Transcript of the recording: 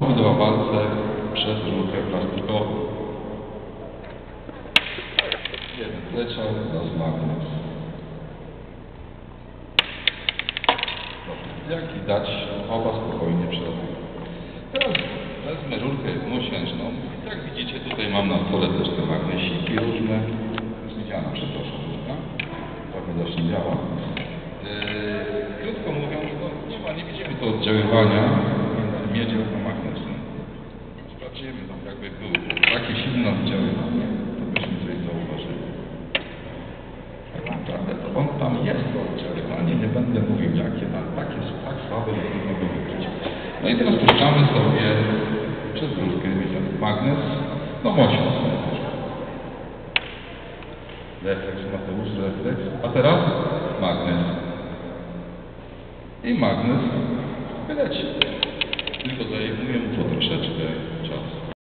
Dwa palce przez rurkę plastikową. Jeden magnes. Dobrze. Jak widać, oba spokojnie przeładują. Teraz wezmę rurkę jednosiężną. Jak widzicie, tutaj mam na stole też te magnesiki różne. Zmieniana, przepraszam, rurka. Tak widocznie działa. Yy, krótko mówiąc, no, nie ma, nie widzimy tu oddziaływania miedzią magnesem. Sprawdzimy, no, jakby było takie silne oddziaływanie, to byśmy coś zauważyli. Tak naprawdę to on tam jest to oddziaływanie, nie będę mówił jakie, ale takie tak słabe, że trudno go wykryć. No i teraz puszczamy sobie przez rurkę magnes, no mocno. Refleks, Mateusz, refleks. A teraz magnes. I magnes wyleci.